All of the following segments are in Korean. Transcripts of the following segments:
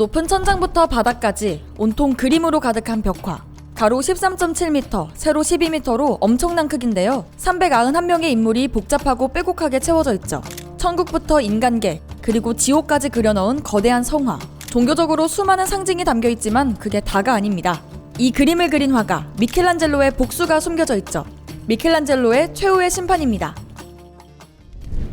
높은 천장부터 바닥까지 온통 그림으로 가득한 벽화. 가로 13.7m, 세로 12m로 엄청난 크기인데요. 391명의 인물이 복잡하고 빼곡하게 채워져 있죠. 천국부터 인간계, 그리고 지옥까지 그려넣은 거대한 성화. 종교적으로 수많은 상징이 담겨 있지만 그게 다가 아닙니다. 이 그림을 그린 화가 미켈란젤로의 복수가 숨겨져 있죠. 미켈란젤로의 최후의 심판입니다.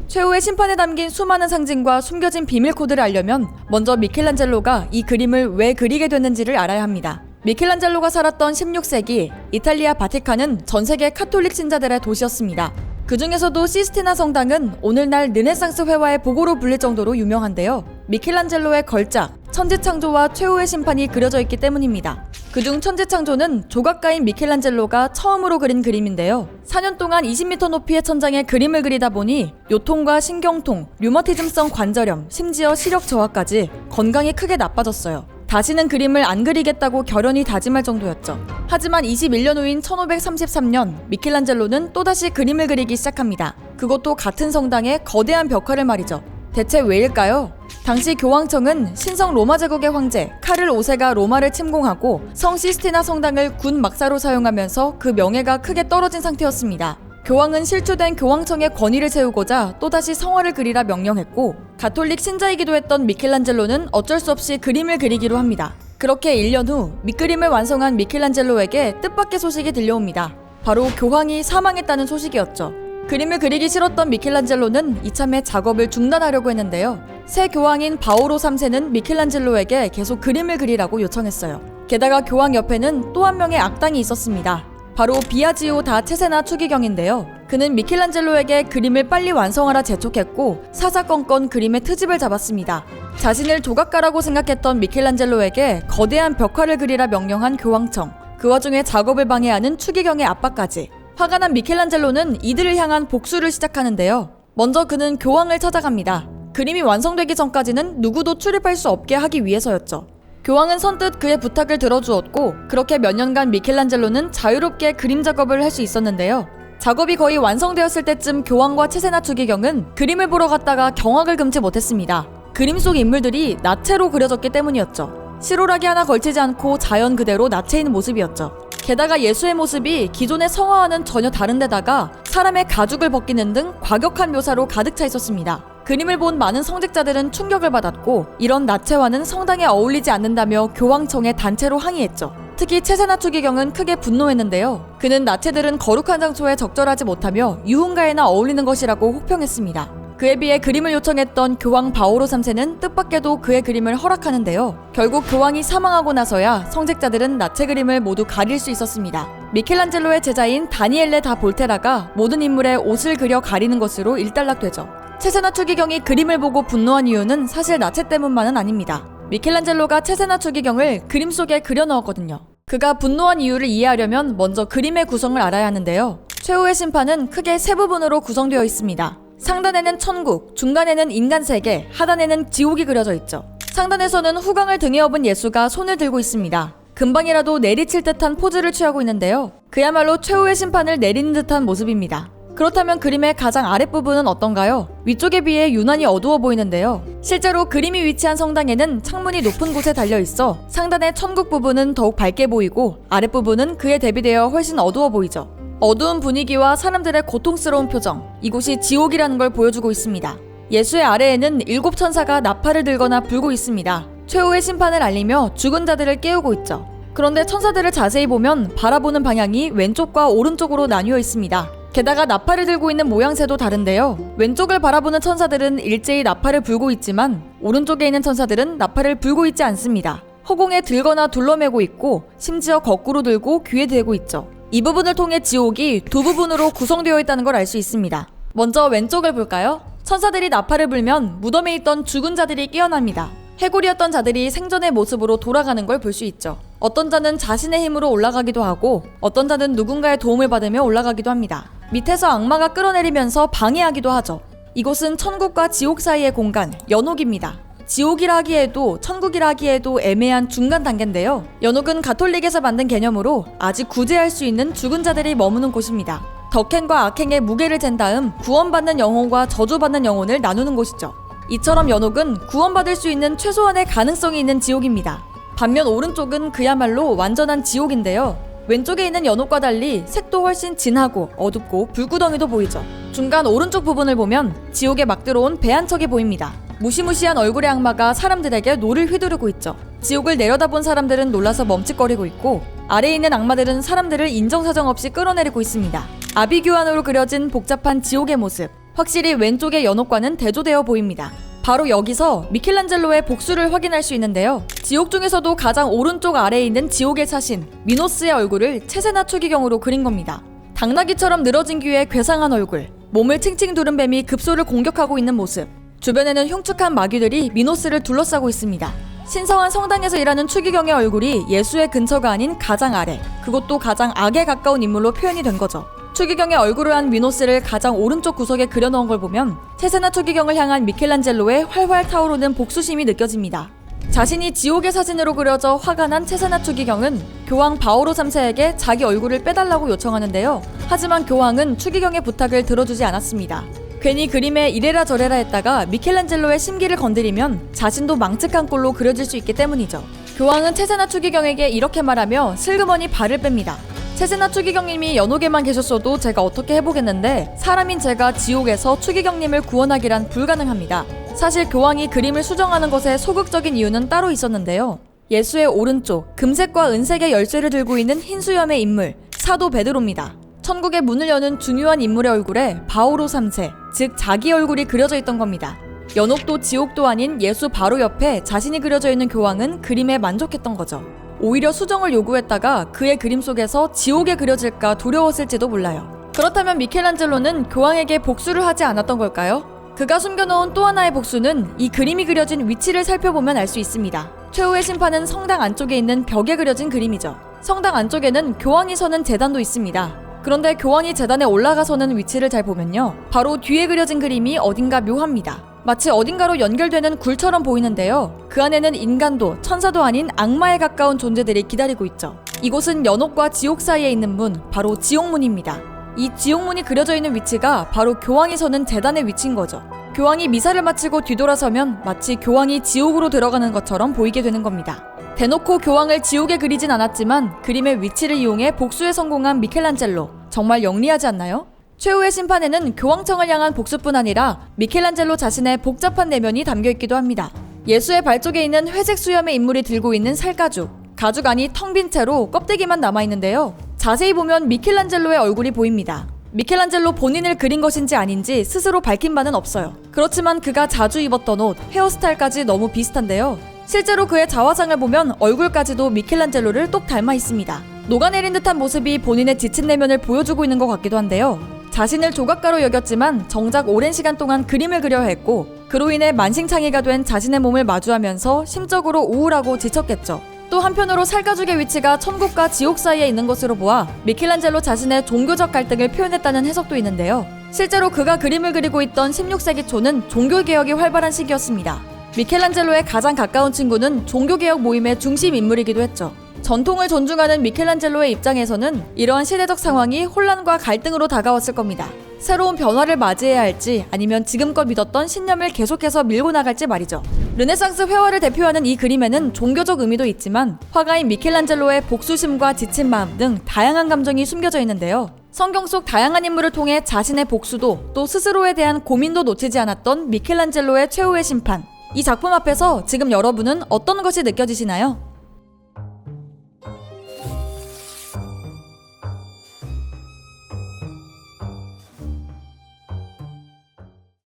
최후의 심판에 담긴 수많은 상징과 숨겨진 비밀 코드를 알려면 먼저 미켈란젤로가 이 그림을 왜 그리게 됐는지를 알아야 합니다. 미켈란젤로가 살았던 16세기 이탈리아 바티칸은 전 세계 카톨릭 신자들의 도시였습니다. 그 중에서도 시스티나 성당은 오늘날 르네상스 회화의 보고로 불릴 정도로 유명한데요. 미켈란젤로의 걸작, 천지창조와 최후의 심판이 그려져 있기 때문입니다. 그중 천지창조는 조각가인 미켈란젤로가 처음으로 그린 그림인데요. 4년 동안 20m 높이의 천장에 그림을 그리다 보니 요통과 신경통, 류머티즘성 관절염, 심지어 시력 저하까지 건강이 크게 나빠졌어요. 다시는 그림을 안 그리겠다고 결연히 다짐할 정도였죠. 하지만 21년 후인 1533년 미켈란젤로는 또다시 그림을 그리기 시작합니다. 그것도 같은 성당의 거대한 벽화를 말이죠. 대체 왜일까요? 당시 교황청은 신성 로마 제국의 황제 카를 5세가 로마를 침공하고 성 시스티나 성당을 군 막사로 사용하면서 그 명예가 크게 떨어진 상태였습니다. 교황은 실추된 교황청의 권위를 세우고자 또다시 성화를 그리라 명령했고 가톨릭 신자이기도 했던 미켈란젤로는 어쩔 수 없이 그림을 그리기로 합니다. 그렇게 1년 후 밑그림을 완성한 미켈란젤로에게 뜻밖의 소식이 들려옵니다. 바로 교황이 사망했다는 소식이었죠. 그림을 그리기 싫었던 미켈란젤로는 이참에 작업을 중단하려고 했는데요. 새 교황인 바오로 3세는 미켈란젤로에게 계속 그림을 그리라고 요청했어요. 게다가 교황 옆에는 또 한 명의 악당이 있었습니다. 바로 비아지오 다 체세나 추기경인데요. 그는 미켈란젤로에게 그림을 빨리 완성하라 재촉했고 사사건건 그림의 트집을 잡았습니다. 자신을 조각가라고 생각했던 미켈란젤로에게 거대한 벽화를 그리라 명령한 교황청. 그 와중에 작업을 방해하는 추기경의 압박까지. 화가 난 미켈란젤로는 이들을 향한 복수를 시작하는데요. 먼저 그는 교황을 찾아갑니다. 그림이 완성되기 전까지는 누구도 출입할 수 없게 하기 위해서였죠. 교황은 선뜻 그의 부탁을 들어주었고 그렇게 몇 년간 미켈란젤로는 자유롭게 그림 작업을 할 수 있었는데요. 작업이 거의 완성되었을 때쯤 교황과 체세나 추기경은 그림을 보러 갔다가 경악을 금치 못했습니다. 그림 속 인물들이 나체로 그려졌기 때문이었죠. 시로락이 하나 걸치지 않고 자연 그대로 나체인 모습이었죠. 게다가 예수의 모습이 기존의 성화와는 전혀 다른 데다가 사람의 가죽을 벗기는 등 과격한 묘사로 가득 차 있었습니다. 그림을 본 많은 성직자들은 충격을 받았고 이런 나체와는 성당에 어울리지 않는다며 교황청에 단체로 항의했죠. 특히 체세나 추기경은 크게 분노했는데요. 그는 나체들은 거룩한 장소에 적절하지 못하며 유흥가에나 어울리는 것이라고 혹평했습니다. 그에 비해 그림을 요청했던 교황 바오로 3세는 뜻밖에도 그의 그림을 허락하는데요. 결국 교황이 사망하고 나서야 성직자들은 나체 그림을 모두 가릴 수 있었습니다. 미켈란젤로의 제자인 다니엘레 다 볼테라가 모든 인물의 옷을 그려 가리는 것으로 일단락되죠. 체세나 추기경이 그림을 보고 분노한 이유는 사실 나체 때문만은 아닙니다. 미켈란젤로가 체세나 추기경을 그림 속에 그려 넣었거든요. 그가 분노한 이유를 이해하려면 먼저 그림의 구성을 알아야 하는데요. 최후의 심판은 크게 세 부분으로 구성되어 있습니다. 상단에는 천국, 중간에는 인간 세계, 하단에는 지옥이 그려져 있죠. 상단에서는 후광을 등에 업은 예수가 손을 들고 있습니다. 금방이라도 내리칠 듯한 포즈를 취하고 있는데요. 그야말로 최후의 심판을 내리는 듯한 모습입니다. 그렇다면 그림의 가장 아랫부분은 어떤가요? 위쪽에 비해 유난히 어두워 보이는데요. 실제로 그림이 위치한 성당에는 창문이 높은 곳에 달려 있어 상단의 천국 부분은 더욱 밝게 보이고 아랫부분은 그에 대비되어 훨씬 어두워 보이죠. 어두운 분위기와 사람들의 고통스러운 표정, 이곳이 지옥이라는 걸 보여주고 있습니다. 예수의 아래에는 일곱 천사가 나팔을 들거나 불고 있습니다. 최후의 심판을 알리며 죽은 자들을 깨우고 있죠. 그런데 천사들을 자세히 보면 바라보는 방향이 왼쪽과 오른쪽으로 나뉘어 있습니다. 게다가 나팔을 들고 있는 모양새도 다른데요. 왼쪽을 바라보는 천사들은 일제히 나팔을 불고 있지만 오른쪽에 있는 천사들은 나팔을 불고 있지 않습니다. 허공에 들거나 둘러매고 있고 심지어 거꾸로 들고 귀에 대고 있죠. 이 부분을 통해 지옥이 두 부분으로 구성되어 있다는 걸 알 수 있습니다. 먼저 왼쪽을 볼까요? 천사들이 나팔을 불면 무덤에 있던 죽은 자들이 깨어납니다. 해골이었던 자들이 생전의 모습으로 돌아가는 걸 볼 수 있죠. 어떤 자는 자신의 힘으로 올라가기도 하고 어떤 자는 누군가의 도움을 받으며 올라가기도 합니다. 밑에서 악마가 끌어내리면서 방해하기도 하죠. 이곳은 천국과 지옥 사이의 공간, 연옥입니다. 지옥이라 하기에도 천국이라 하기에도 애매한 중간 단계인데요. 연옥은 가톨릭에서 만든 개념으로 아직 구제할 수 있는 죽은 자들이 머무는 곳입니다. 덕행과 악행의 무게를 잰 다음 구원받는 영혼과 저주받는 영혼을 나누는 곳이죠. 이처럼 연옥은 구원받을 수 있는 최소한의 가능성이 있는 지옥입니다. 반면 오른쪽은 그야말로 완전한 지옥인데요. 왼쪽에 있는 연옥과 달리 색도 훨씬 진하고 어둡고 불구덩이도 보이죠. 중간 오른쪽 부분을 보면 지옥에 막 들어온 배 한 척이 보입니다. 무시무시한 얼굴의 악마가 사람들에게 노를 휘두르고 있죠. 지옥을 내려다본 사람들은 놀라서 멈칫거리고 있고 아래에 있는 악마들은 사람들을 인정사정 없이 끌어내리고 있습니다. 아비규환으로 그려진 복잡한 지옥의 모습. 확실히 왼쪽의 연옥과는 대조되어 보입니다. 바로 여기서 미켈란젤로의 복수를 확인할 수 있는데요. 지옥 중에서도 가장 오른쪽 아래에 있는 지옥의 사신 미노스의 얼굴을 체세나 추기경으로 그린 겁니다. 당나귀처럼 늘어진 귀에 괴상한 얼굴, 몸을 칭칭 두른 뱀이 급소를 공격하고 있는 모습. 주변에는 흉측한 마귀들이 미노스를 둘러싸고 있습니다. 신성한 성당에서 일하는 추기경의 얼굴이 예수의 근처가 아닌 가장 아래, 그것도 가장 악에 가까운 인물로 표현이 된 거죠. 추기경의 얼굴을 한 미노스를 가장 오른쪽 구석에 그려넣은 걸 보면 세세나 추기경을 향한 미켈란젤로의 활활 타오르는 복수심이 느껴집니다. 자신이 지옥의 사진으로 그려져 화가 난 체세나 추기경은 교황 바오로 3세에게 자기 얼굴을 빼달라고 요청하는데요. 하지만 교황은 추기경의 부탁을 들어주지 않았습니다. 괜히 그림에 이래라 저래라 했다가 미켈란젤로의 심기를 건드리면 자신도 망측한 꼴로 그려질 수 있기 때문이죠. 교황은 체세나 추기경에게 이렇게 말하며 슬그머니 발을 뺍니다. 체세나 추기경님이 연옥에만 계셨어도 제가 어떻게 해보겠는데 사람인 제가 지옥에서 추기경님을 구원하기란 불가능합니다. 사실 교황이 그림을 수정하는 것에 소극적인 이유는 따로 있었는데요. 예수의 오른쪽 금색과 은색의 열쇠를 들고 있는 흰 수염의 인물 사도 베드로입니다. 천국의 문을 여는 중요한 인물의 얼굴에 바오로 3세, 즉 자기 얼굴이 그려져 있던 겁니다. 연옥도 지옥도 아닌 예수 바로 옆에 자신이 그려져 있는 교황은 그림에 만족했던 거죠. 오히려 수정을 요구했다가 그의 그림 속에서 지옥에 그려질까 두려웠을지도 몰라요. 그렇다면 미켈란젤로는 교황에게 복수를 하지 않았던 걸까요? 그가 숨겨놓은 또 하나의 복수는 이 그림이 그려진 위치를 살펴보면 알 수 있습니다. 최후의 심판은 성당 안쪽에 있는 벽에 그려진 그림이죠. 성당 안쪽에는 교황이 서는 재단도 있습니다. 그런데 교황이 재단에 올라가서는 위치를 잘 보면요. 바로 뒤에 그려진 그림이 어딘가 묘합니다. 마치 어딘가로 연결되는 굴처럼 보이는데요. 그 안에는 인간도 천사도 아닌 악마에 가까운 존재들이 기다리고 있죠. 이곳은 연옥과 지옥 사이에 있는 문, 바로 지옥문입니다. 이 지옥문이 그려져 있는 위치가 바로 교황이 서는 재단의 위치인 거죠. 교황이 미사를 마치고 뒤돌아서면 마치 교황이 지옥으로 들어가는 것처럼 보이게 되는 겁니다. 대놓고 교황을 지옥에 그리진 않았지만 그림의 위치를 이용해 복수에 성공한 미켈란젤로 정말 영리하지 않나요? 최후의 심판에는 교황청을 향한 복수뿐 아니라 미켈란젤로 자신의 복잡한 내면이 담겨 있기도 합니다. 예수의 발 쪽에 있는 회색 수염의 인물이 들고 있는 살가죽. 가죽 안이 텅 빈 채로 껍데기만 남아 있는데요. 자세히 보면 미켈란젤로의 얼굴이 보입니다. 미켈란젤로 본인을 그린 것인지 아닌지 스스로 밝힌 바는 없어요. 그렇지만 그가 자주 입었던 옷, 헤어스타일까지 너무 비슷한데요. 실제로 그의 자화상을 보면 얼굴까지도 미켈란젤로를 똑 닮아 있습니다. 녹아내린 듯한 모습이 본인의 지친 내면을 보여주고 있는 것 같기도 한데요. 자신을 조각가로 여겼지만 정작 오랜 시간 동안 그림을 그려야 했고 그로 인해 만신창이가 된 자신의 몸을 마주하면서 심적으로 우울하고 지쳤겠죠. 또 한편으로 살가죽의 위치가 천국과 지옥 사이에 있는 것으로 보아 미켈란젤로 자신의 종교적 갈등을 표현했다는 해석도 있는데요. 실제로 그가 그림을 그리고 있던 16세기 초는 종교개혁이 활발한 시기였습니다. 미켈란젤로의 가장 가까운 친구는 종교개혁 모임의 중심 인물이기도 했죠. 전통을 존중하는 미켈란젤로의 입장에서는 이러한 시대적 상황이 혼란과 갈등으로 다가왔을 겁니다. 새로운 변화를 맞이해야 할지 아니면 지금껏 믿었던 신념을 계속해서 밀고 나갈지 말이죠. 르네상스 회화를 대표하는 이 그림에는 종교적 의미도 있지만 화가인 미켈란젤로의 복수심과 지친 마음 등 다양한 감정이 숨겨져 있는데요. 성경 속 다양한 인물을 통해 자신의 복수도 또 스스로에 대한 고민도 놓치지 않았던 미켈란젤로의 최후의 심판. 이 작품 앞에서 지금 여러분은 어떤 것이 느껴지시나요?